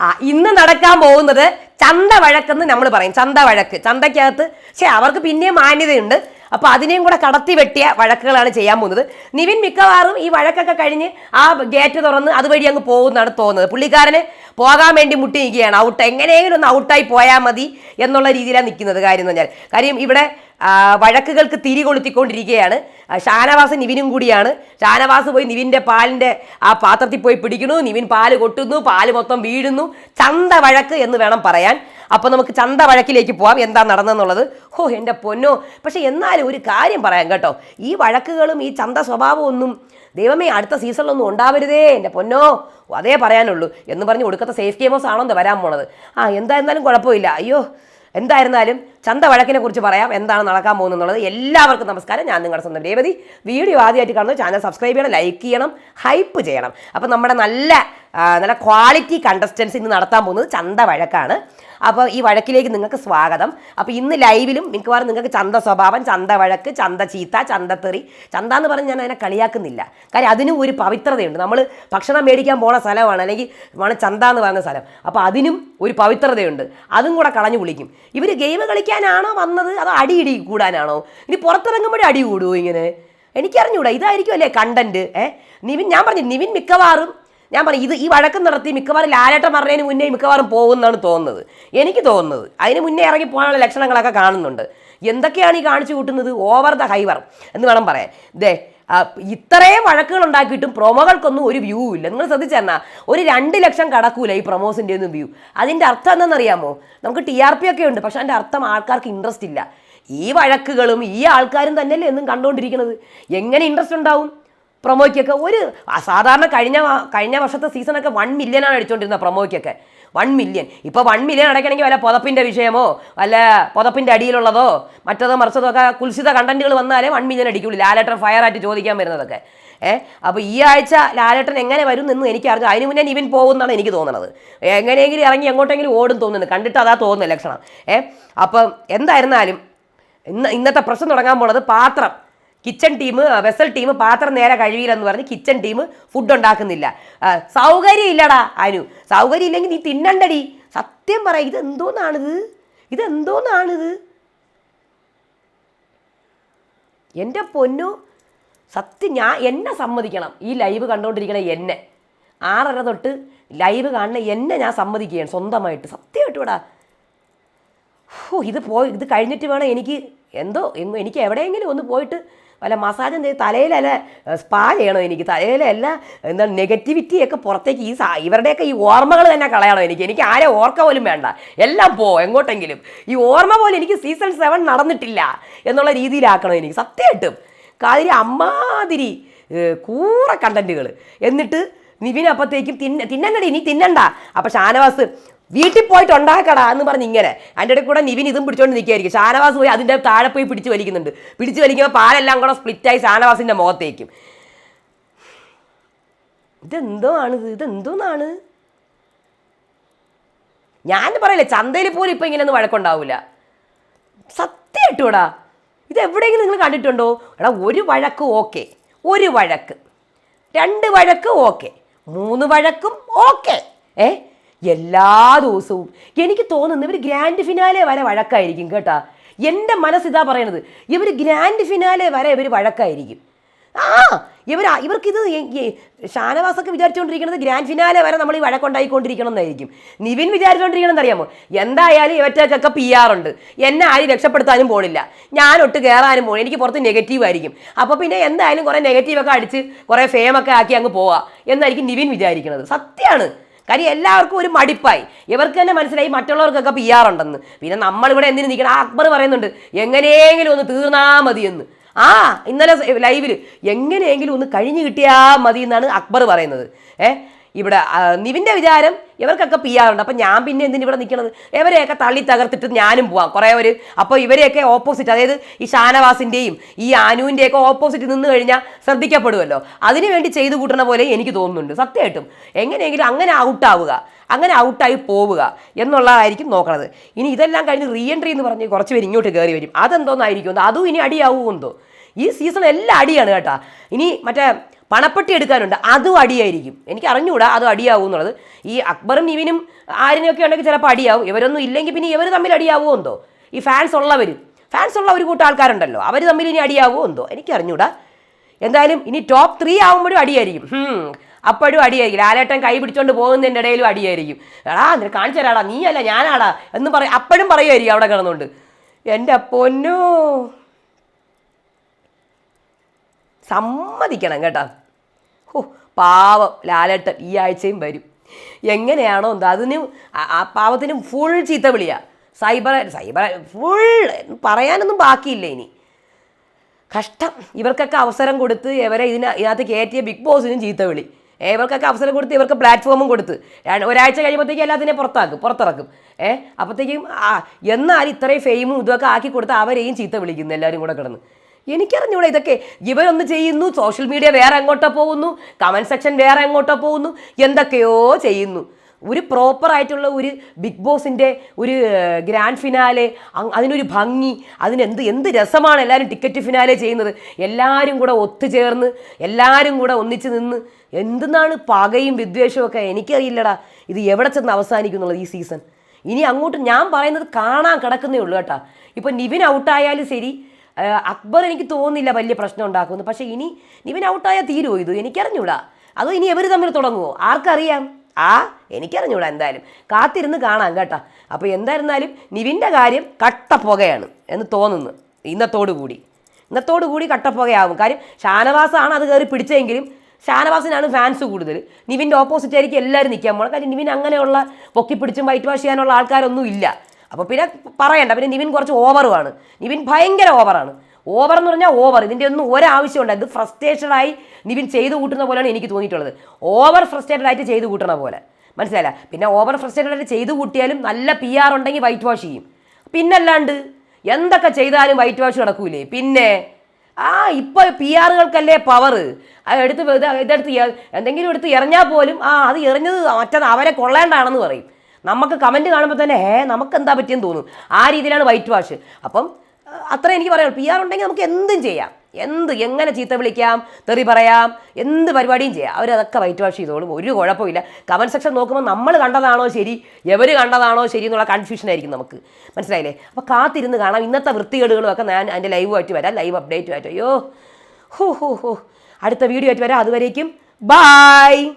ആ ഇന്ന് നടക്കാൻ പോകുന്നത് ചന്ത വഴക്കെന്ന് നമ്മൾ പറയും. ചന്ത വഴക്ക് ചന്തയ്ക്കകത്ത്. പക്ഷെ അവർക്ക് പിന്നെയും മാന്യതയുണ്ട്. അപ്പൊ അതിനെയും കൂടെ കടത്തി വെട്ടിയ വഴക്കുകളാണ് ചെയ്യാൻ പോകുന്നത്. നിവിൻ മിക്കവാറും ഈ വഴക്കൊക്കെ കഴിഞ്ഞ് ആ ഗേറ്റ് തുറന്ന് അതുവഴി അങ്ങ് പോകുന്നതാണ് തോന്നുന്നത്. പുള്ളിക്കാരന് പോകാൻ വേണ്ടി മുട്ടി നിൽക്കുകയാണ് ഔട്ട് എങ്ങനെയെങ്കിലും ഒന്ന് ഔട്ടായി പോയാൽ മതി എന്നുള്ള രീതിയിലാണ് നിൽക്കുന്നത് കാര്യം എന്ന് പറഞ്ഞാൽ. കാര്യം ഇവിടെ വഴക്കുകൾക്ക് തിരി കൊളുത്തിക്കൊണ്ടിരിക്കുകയാണ്. ഷാനവാസ് നിവിനും കൂടിയാണ്. ഷാനവാസ് പോയി നിവിന്റെ പാലിന്റെ ആ പാത്രത്തിൽ പോയി പിടിക്കുന്നു. നിവിൻ പാൽ കൊട്ടുന്നു പാൽ മൊത്തം വീഴുന്നു. ചന്ത വഴക്ക് എന്ന് വേണം പറയാൻ. അപ്പോൾ നമുക്ക് ചന്ത വഴക്കിലേക്ക് പോവാം. എന്താ നടന്നെന്നുള്ളത്? ഹോ എന്റെ പൊന്നോ. പക്ഷേ എന്നാലും ഒരു കാര്യം പറയാം കേട്ടോ. ഈ വഴക്കുകളും ഈ ചന്ത സ്വഭാവവും ഒന്നും ദൈവമേ അടുത്ത സീസണിലൊന്നും ഉണ്ടാവരുതേ എന്റെ പൊന്നോ. അതേ പറയാനുള്ളൂ. എന്ന് പറഞ്ഞ് ഒടുക്കത്തെ സേഫ്റ്റി ഗെയിമേഴ്സ് ആണോ എന്താ വരാൻ പോണത്. ആ എന്തായിരുന്നാലും കുഴപ്പമില്ല. അയ്യോ എന്തായിരുന്നാലും ചന്ത വഴക്കിനെ കുറിച്ച് പറയാം. എന്താണ് നടക്കാൻ പോകുന്നത് എല്ലാവർക്കും നമസ്കാരം. ഞാൻ നിങ്ങളുടെ സ്വന്തം രേവതി. വീഡിയോ ആദ്യമായിട്ട് കാണുന്നത് ചാനൽ സബ്സ്ക്രൈബ് ചെയ്യണം ലൈക്ക് ചെയ്യണം ഹൈപ്പ് ചെയ്യണം. അപ്പം നമ്മുടെ നല്ല നല്ല ക്വാളിറ്റി കണ്ടസ്റ്റൻസ് ഇന്ന് നടത്താൻ പോകുന്നത് ചന്ത വഴക്കാണ്. അപ്പോൾ ഈ വഴക്കിലേക്ക് നിങ്ങൾക്ക് സ്വാഗതം. അപ്പോൾ ഇന്ന് ലൈവിലും മിക്കവാറും നിങ്ങൾക്ക് ചന്ത സ്വഭാവം ചന്ത വഴക്ക് ചന്ത ചീത്ത ചന്തത്തെറി ചന്ത എന്ന് പറഞ്ഞ് ഞാൻ അതിനെ കളിയാക്കുന്നില്ല. കാര്യം അതിനും ഒരു പവിത്രതയുണ്ട്. നമ്മൾ ഭക്ഷണം മേടിക്കാൻ പോണ സ്ഥലമാണ് അല്ലെങ്കിൽ വേണം ചന്ത എന്ന് പറയുന്ന സ്ഥലം. അപ്പോൾ അതിനും ഒരു പവിത്രതയുണ്ട്. അതും കൂടെ കളഞ്ഞു വിളിക്കും. ഇവർ ഗെയിം കളിക്കാനാണോ വന്നത്? അതോ അടി ഇടി കൂടാനാണോ? ഇനി പുറത്തിറങ്ങുമ്പോഴേ അടി കൂടുമോ ഇങ്ങനെ? എനിക്കറിഞ്ഞൂടാ. ഇതായിരിക്കും അല്ലേ കണ്ടന്റ് ഏഹ് നിവിൻ ഞാൻ പറഞ്ഞു നിവിൻ മിക്കവാറും ഞാൻ പറയും ഇത് ഈ വഴക്കം നടത്തി മിക്കവാറും ലാലേട്ടം പറഞ്ഞതിന് മുന്നേ മിക്കവാറും പോകുന്നതാണ് തോന്നുന്നത്. എനിക്ക് തോന്നുന്നത്. അതിന് മുന്നേ ഇറങ്ങി പോകാനുള്ള ലക്ഷണങ്ങളൊക്കെ കാണുന്നുണ്ട്. എന്തൊക്കെയാണ് ഈ കാണിച്ചു കൂട്ടുന്നത്? ഓവർ ദ ഹൈവർ എന്ന് വേണം പറയാൻ. ദേ ഇത്രയും വഴക്കുകൾ ഉണ്ടാക്കിയിട്ടും പ്രൊമോകൾക്കൊന്നും ഒരു വ്യൂ ഇല്ല. നിങ്ങൾ ശ്രദ്ധിച്ചെന്നാ ഒരു രണ്ട് ലക്ഷം കടക്കൂല ഈ പ്രൊമോസിന്റെ ഒന്നും വ്യൂ അതിന്റെ അർത്ഥം എന്താണെന്നറിയാമോ നമുക്ക് ടി ആർ പി ഒക്കെ ഉണ്ട് പക്ഷെ അതിന്റെ അർത്ഥം ആൾക്കാർക്ക് ഇൻട്രസ്റ്റ് ഇല്ല. ഈ വഴക്കുകളും ഈ ആൾക്കാരും തന്നെയല്ലേ എന്നും കണ്ടുകൊണ്ടിരിക്കുന്നത്. എങ്ങനെ ഇൻട്രസ്റ്റ് ഉണ്ടാവും? പ്രൊമോയ്ക്കൊക്കെ ഒരു സാധാരണ കഴിഞ്ഞ കഴിഞ്ഞ വർഷത്തെ സീസണൊക്കെ വൺ മില്യനാണ് അടിച്ചുകൊണ്ടിരുന്നത് പ്രൊമോയ്ക്കൊക്കെ വൺ മില്യൺ ഇപ്പോൾ വൺ മില്യൺ അടയ്ക്കണമെങ്കിൽ വല്ല പുതപ്പിന്റെ വിഷയമോ വല്ല പുതപ്പിന്റെ അടിയിലുള്ളതോ മറ്റതോ മറിച്ചതോ ഒക്കെ കുൽസിത കണ്ടന്റുകൾ വന്നാലേ വൺ മില്യൺ അടിക്കുള്ളൂ. ലാലേട്ടൻ ഫയർ ആയിട്ട് ചോദിക്കാൻ വരുന്നതൊക്കെ. ഏഹ് അപ്പോൾ ഈ ആഴ്ച ലാലേട്ടൻ എങ്ങനെ വരും എന്ന് എനിക്ക് അറിഞ്ഞു അതിന് മുന്നേ ഇവൻ പോകുമെന്നാണ് എനിക്ക് തോന്നുന്നത് എങ്ങനെയെങ്കിലും ഇറങ്ങി എങ്ങോട്ടെങ്കിലും ഓടും തോന്നുന്നു. കണ്ടിട്ട് അതാ തോന്നുന്നത് ലക്ഷണം. ഏഹ് അപ്പം എന്തായിരുന്നാലും ഇന്ന് ഇന്നത്തെ പ്രശ്നം തുടങ്ങാൻ പോണത് പാത്രം. കിച്ചൺ ടീം വെസൽ ടീം പാത്രം നേരെ കഴിയില്ലെന്ന് പറഞ്ഞ് കിച്ചൺ ടീം ഫുഡ് ഉണ്ടാക്കുന്നില്ല. സൗകര്യം ഇല്ലടാ അനു. സൗകര്യം ഇല്ലെങ്കിൽ നീ തിന്നണ്ടടി. സത്യം പറ ഇത് എന്തോന്നാണിത് ഇത് എന്തോന്നാണിത് എന്റെ പൊന്നു സത്യം ഞാൻ എന്നെ സമ്മതിക്കണം. ഈ ലൈവ് കണ്ടുകൊണ്ടിരിക്കണ എന്നെ. ആറര തൊട്ട് ലൈവ് കാണുന്ന എന്നെ ഞാൻ സമ്മതിക്കുകയാണ് സ്വന്തമായിട്ട്. സത്യമായിട്ട് ഇവിടെ ഇത് പോയി ഇത് കഴിഞ്ഞിട്ട് വേണം എനിക്ക് എന്തോ എനിക്ക് എവിടെയെങ്കിലും ഒന്ന് പോയിട്ട് വല്ല മസാജും ചെയ്ത് തലയിലല്ല സ്പാ ചെയ്യണോ എനിക്ക്? തലയിലല്ല എന്താ നെഗറ്റിവിറ്റിയൊക്കെ പുറത്തേക്ക് ഈ ഇവരുടെയൊക്കെ ഈ ഓർമ്മകൾ തന്നെ കളയണോ എനിക്ക്. എനിക്ക് ആരെ ഓർക്ക പോലും വേണ്ട. എല്ലാം പോ എങ്ങോട്ടെങ്കിലും. ഈ ഓർമ്മ പോലും എനിക്ക് സീസൺ സെവൻ നടന്നിട്ടില്ല എന്നുള്ള രീതിയിലാക്കണോ എനിക്ക്. സത്യമായിട്ടും. കാതിരി അമ്മാതിരി കൂറ കണ്ടന്റുകൾ എന്നിട്ട് നിവിൻ അപ്പത്തേക്കും തിന്ന തിന്നണ്ടടി നീ തിന്നണ്ട. അപ്പം ഷാനവാസ് വീട്ടിൽ പോയിട്ട് ഉണ്ടാക്കടാ എന്ന് പറഞ്ഞ് ഇങ്ങനെ. അതിന്റെ ഇടയ്ക്ക് കൂടെ നിവിൻ ഇതും പിടിച്ചോണ്ട് നിൽക്കുകയായിരിക്കും. ഷാനവാസ് പോയി അതിന്റെ താഴെ പോയി പിടിച്ച് വലിക്കുന്നുണ്ട്. പിടിച്ച് വലിക്കുമ്പോൾ പാലെല്ലാം കൂടെ സ്പ്ലിറ്റായി ഷാനവാസിന്റെ മുഖത്തേക്കും. ഇതെന്തോ ആണിത് ഇതെന്തോന്നാണ്? ഞാൻ പറയില്ലേ ചന്തയിൽ പോലും ഇപ്പം ഇങ്ങനെയൊന്നും വഴക്കുണ്ടാവില്ല സത്യമായിട്ടൂടാ ഇത് എവിടെയെങ്കിലും നിങ്ങൾ കണ്ടിട്ടുണ്ടോ? എടാ ഒരു വഴക്ക് ഓക്കെ. ഒരു വഴക്ക്. രണ്ട് വഴക്ക് ഓക്കെ. മൂന്ന് വഴക്കും ഓക്കെ. ഏ? എല്ലാ ദിവസവും. എനിക്ക് തോന്നുന്നു ഇവർ ഗ്രാൻഡ് ഫിനാലെ വരെ വഴക്കായിരിക്കും കേട്ടാ. എന്റെ മനസ്സിതാ പറയണത് ഇവർ ഗ്രാൻഡ് ഫിനാലെ വരെ ഇവർ വഴക്കായിരിക്കും. ആ ഇവർ ഇവർക്കിത് ഷാനവാസൊക്കെ വിചാരിച്ചുകൊണ്ടിരിക്കുന്നത് ഗ്രാൻഡ് ഫിനാലെ വരെ നമ്മൾ ഈ വഴക്കുണ്ടായിക്കൊണ്ടിരിക്കണം എന്നായിരിക്കും. നിവിൻ വിചാരിച്ചുകൊണ്ടിരിക്കണം എന്നറിയാമോ എന്തായാലും ഇവറ്റൊക്കെ പി ആർ ഉണ്ട്. എന്നെ ആരും രക്ഷപ്പെടുത്താനും പോണില്ല. ഞാൻ ഒട്ട് കയറാനും പോകണം എനിക്ക് പുറത്ത് നെഗറ്റീവ് ആയിരിക്കും. അപ്പോൾ പിന്നെ എന്തായാലും കുറേ നെഗറ്റീവൊക്കെ അടിച്ച് കുറേ ഫേമൊക്കെ ആക്കി അങ്ങ് പോവാം. എന്നായിരിക്കും നിവിൻ വിചാരിക്കുന്നത് സത്യമാണ് കാര്യം എല്ലാവർക്കും ഒരു മടിപ്പായി. ഇവർക്ക് തന്നെ മനസ്സിലായി മറ്റുള്ളവർക്കൊക്കെ പി ആർ ഉണ്ടെന്ന്. പിന്നെ നമ്മളിവിടെ എന്തിനു നിൽക്കണം? അക്ബർ പറയുന്നുണ്ട് എങ്ങനെയെങ്കിലും ഒന്ന് തീർന്നാ മതിയെന്ന്. ആ ഇന്നലെ ലൈവിൽ എങ്ങനെയെങ്കിലും ഒന്ന് കഴിഞ്ഞു കിട്ടിയാൽ മതി എന്നാണ് അക്ബർ പറയുന്നത്. ഏ ഇവിടെ നിവിന്റെ വിചാരം ഇവർക്കൊക്കെ പി ഉണ്ട്. അപ്പം ഞാൻ പിന്നെ എന്തിനു ഇവിടെ നിൽക്കണത് ഇവരെയൊക്കെ തള്ളി തകർത്തിട്ട് ഞാനും പോവാം. കുറേ ഒരു അപ്പോൾ ഇവരെയൊക്കെ ഓപ്പോസിറ്റ് അതായത് ഈ ഷാനവാസിന്റെയും ഈ ആനുവിന്റെയൊക്കെ ഓപ്പോസിറ്റ് നിന്ന് കഴിഞ്ഞാൽ ശ്രദ്ധിക്കപ്പെടുമല്ലോ അതിനു വേണ്ടി ചെയ്തു കൂട്ടണ പോലെ എനിക്ക് തോന്നുന്നുണ്ട്. സത്യമായിട്ടും. എങ്ങനെയെങ്കിലും അങ്ങനെ ഔട്ടാവുക അങ്ങനെ ഔട്ടായി പോവുക എന്നുള്ളതായിരിക്കും നോക്കണത്. ഇനി ഇതെല്ലാം കഴിഞ്ഞ് റീ എൻട്രി എന്ന് പറഞ്ഞ് കുറച്ച് പേര് ഇങ്ങോട്ട് കയറി വരും. അതെന്തോന്നായിരിക്കും? അതും ഇനി അടിയാവുമെന്തോ? ഈ സീസൺ എല്ലാം അടിയാണ് കേട്ടോ. ഇനി മറ്റേ പണപ്പെട്ടി എടുക്കാനുണ്ട്. അതും അടിയായിരിക്കും. എനിക്ക് അറിഞ്ഞുകൂടാ അതും അടിയാവും എന്നുള്ളത്. ഈ അക്ബറും നിവിനും ആരിനൊക്കെ ഉണ്ടെങ്കിൽ ചിലപ്പോൾ അടിയാവും. ഇവരൊന്നും ഇല്ലെങ്കിൽ പിന്നെ ഇവർ തമ്മിൽ അടിയാവുമോ എന്തോ? ഈ ഫാൻസ് ഉള്ളവർ ഫാൻസ് ഉള്ള ഒരു കൂട്ടം ആൾക്കാരുണ്ടല്ലോ. അവർ തമ്മിൽ ഇനി അടിയാവുമോ എന്തോ? എനിക്ക് അറിഞ്ഞുകൂടാ. എന്തായാലും ഇനി ടോപ്പ് ത്രീ ആവുമ്പോഴും അടിയായിരിക്കും. അപ്പോഴും അടിയായിരിക്കും. ലാലേട്ടൻ കൈ പിടിച്ചോണ്ട് പോകുന്നതിന്റെ ഇടയിലും അടിയായിരിക്കും. എടാ നിനക്ക് കാണിച്ചു തരാടാ നീ അല്ല ഞാനാടാ എന്ന് പറയും അപ്പോഴും പറയുമായിരിക്കും അവിടെ കിടന്നുകൊണ്ട്. എന്റെ പൊന്നോ. സമ്മതിക്കണം കേട്ടോ. ഓ പാവം. ലാലേട്ടൻ ഈ ആഴ്ചയും വരും. എങ്ങനെയാണോ എന്താ അതിന് ആ- പാവത്തിന് ഫുൾ ചീത്ത വിളിയാ. സൈബർ സൈബർ ഫുൾ പറയാനൊന്നും ബാക്കിയില്ല ഇനി. കഷ്ടം. ഇവർക്കൊക്കെ അവസരം കൊടുത്ത് ഇവരെ ഇതിന ഇതിനകത്ത് കയറ്റിയ ബിഗ് ബോസിനും ചീത്ത വിളി. ഇവർക്കൊക്കെ അവസരം കൊടുത്ത് ഇവർക്ക് പ്ലാറ്റ്ഫോമും കൊടുത്ത്. ഒരാഴ്ച കഴിയുമ്പോഴത്തേക്കും എല്ലാത്തിനെ പുറത്താക്കും പുറത്തിറക്കും. ഏഹ് അപ്പോഴത്തേക്കും ആ എന്നാൽ ഇത്രയും ഫെയിമും ഇതൊക്കെ ആക്കി കൊടുത്ത് അവരെയും ചീത്ത വിളിക്കുന്നു എല്ലാവരും കൂടെ കിടന്ന്. എനിക്കറിഞ്ഞൂടെ ഇതൊക്കെ. ഇവരൊന്ന് ചെയ്യുന്നു സോഷ്യൽ മീഡിയ വേറെ എങ്ങോട്ടോ പോകുന്നു കമന്റ് സെക്ഷൻ വേറെ എങ്ങോട്ടോ പോകുന്നു എന്തൊക്കെയോ ചെയ്യുന്നു. ഒരു പ്രോപ്പറായിട്ടുള്ള ഒരു ബിഗ് ബോസിന്റെ ഒരു ഗ്രാൻഡ് ഫിനാലെ അതിനൊരു ഭംഗി അതിനെന്ത് എന്ത് രസമാണ് എല്ലാവരും ടിക്കറ്റ് ഫിനാലെ ചെയ്യുന്നത്. എല്ലാവരും കൂടെ ഒത്തുചേർന്ന് എല്ലാവരും കൂടെ ഒന്നിച്ച് നിന്ന് എന്തെന്നാണ് പകയും വിദ്വേഷവും ഒക്കെ? എനിക്കറിയില്ലടാ ഇത് എവിടെ ചെന്ന് അവസാനിക്കുന്നുള്ളത് ഈ സീസൺ ഇനി അങ്ങോട്ട് ഞാൻ പറയുന്നത് കാണാൻ കിടക്കുന്നേ ഉള്ളൂ കേട്ടാ. ഇപ്പം നിവിൻ ഔട്ടായാലും ശരി അക്ബർ എനിക്ക് തോന്നുന്നില്ല വലിയ പ്രശ്നം ഉണ്ടാക്കുമെന്ന്. പക്ഷേ ഇനി നിവിൻ ഔട്ടായാൽ തീരുമോ ഇത്? എനിക്കറിഞ്ഞൂടാ. അതോ ഇനി എവർ തമ്മിൽ തുടങ്ങുമോ ആർക്കറിയാം? ആ എനിക്കറിഞ്ഞൂടാ എന്തായാലും. കാത്തിരുന്ന് കാണാം കേട്ടോ. അപ്പോൾ എന്തായിരുന്നാലും നിവിന്റെ കാര്യം കട്ടപ്പുകയാണ് എന്ന് തോന്നുന്നു ഇന്നത്തോടു കൂടി ഇന്നത്തോടു കൂടി കട്ടപ്പുകയാവും. കാര്യം ഷാനവാസാണ് അത് കയറി പിടിച്ചതെങ്കിലും ഷാനവാസിനാണ് ഫാൻസ് കൂടുതൽ. നിവിന്റെ ഓപ്പോസിറ്റ് ആയിരിക്കും എല്ലാവരും നിൽക്കാൻ പോകണം കാര്യം നിവിൻ അങ്ങനെയുള്ള പൊക്കിപ്പിടിച്ചും വൈറ്റ് വാഷ് ചെയ്യാനുള്ള ആൾക്കാരൊന്നും ഇല്ല അപ്പോൾ പിന്നെ പറയണ്ട പിന്നെ നിവിൻ കുറച്ച് ഓവറുമാണ് നിവിൻ ഭയങ്കര ഓവറാണ് ഓവർ എന്ന് പറഞ്ഞാൽ ഓവർ ഇതിന്റെ ഒന്നും ഒരാവശ്യമുണ്ട് ഇത് ഫ്രസ്ട്രേഷനായി നിവിൻ ചെയ്തു കൂട്ടുന്ന പോലെയാണ് എനിക്ക് തോന്നിയിട്ടുള്ളത്. ഓവർ ഫ്രസ്ട്രേറ്റഡ് ആയിട്ട് ചെയ്തു കൂട്ടണ പോലെ. മനസ്സിലായില്ല? പിന്നെ ഓവർ ഫ്രസ്ട്രേറ്റഡ് ആയിട്ട് ചെയ്തു കൂട്ടിയാലും നല്ല പി ആർ ഉണ്ടെങ്കിൽ വൈറ്റ് വാഷ് ചെയ്യും. പിന്നല്ലാണ്ട് എന്തൊക്കെ ചെയ്താലും വൈറ്റ് വാഷ് നടക്കൂലേ? പിന്നെ ആ ഇപ്പോൾ പി ആറുകൾക്കല്ലേ പവർ എടുത്ത് ഇത് ഇതെടുത്ത് എന്തെങ്കിലും എടുത്ത് എറിഞ്ഞാൽ പോലും ആ അത് എറിഞ്ഞത് മറ്റത് അവരെ കൊള്ളേണ്ടാണെന്ന് പറയും. നമുക്ക് കമന്റ് കാണുമ്പോൾ തന്നെ ഹേ നമുക്ക് എന്താ പറ്റിയെന്ന് തോന്നും. ആ രീതിയിലാണ് വൈറ്റ് വാഷ് അപ്പം അത്ര എനിക്ക് പറയാം പി ആർ ഉണ്ടെങ്കിൽ നമുക്ക് എന്തും ചെയ്യാം. എന്ത് എങ്ങനെ ചീത്ത വിളിക്കാം തെറി പറയാം എന്ത് പരിപാടിയും ചെയ്യാം. അവരതൊക്കെ വൈറ്റ് വാഷ് ചെയ്തോളും. ഒരു കുഴപ്പമില്ല. കമന്റ് സെക്ഷൻ നോക്കുമ്പോൾ നമ്മൾ കണ്ടതാണോ ശരി എവർ കണ്ടതാണോ ശരി എന്നുള്ള കൺഫ്യൂഷൻ ആയിരിക്കും നമുക്ക്. മനസ്സിലായില്ലേ? അപ്പോൾ കാത്തിരുന്ന് കാണാം. ഇന്നത്തെ വൃത്തികേടുകളും ഒക്കെ ഞാൻ അതിന്റെ ലൈവുമായിട്ട് വരാം. ലൈവ് അപ്ഡേറ്റുമായിട്ട് അയ്യോ. ഹോ ഹോ ഹോ. അടുത്ത വീഡിയോ ആയിട്ട് വരാം. അതുവരേക്കും. ബായ്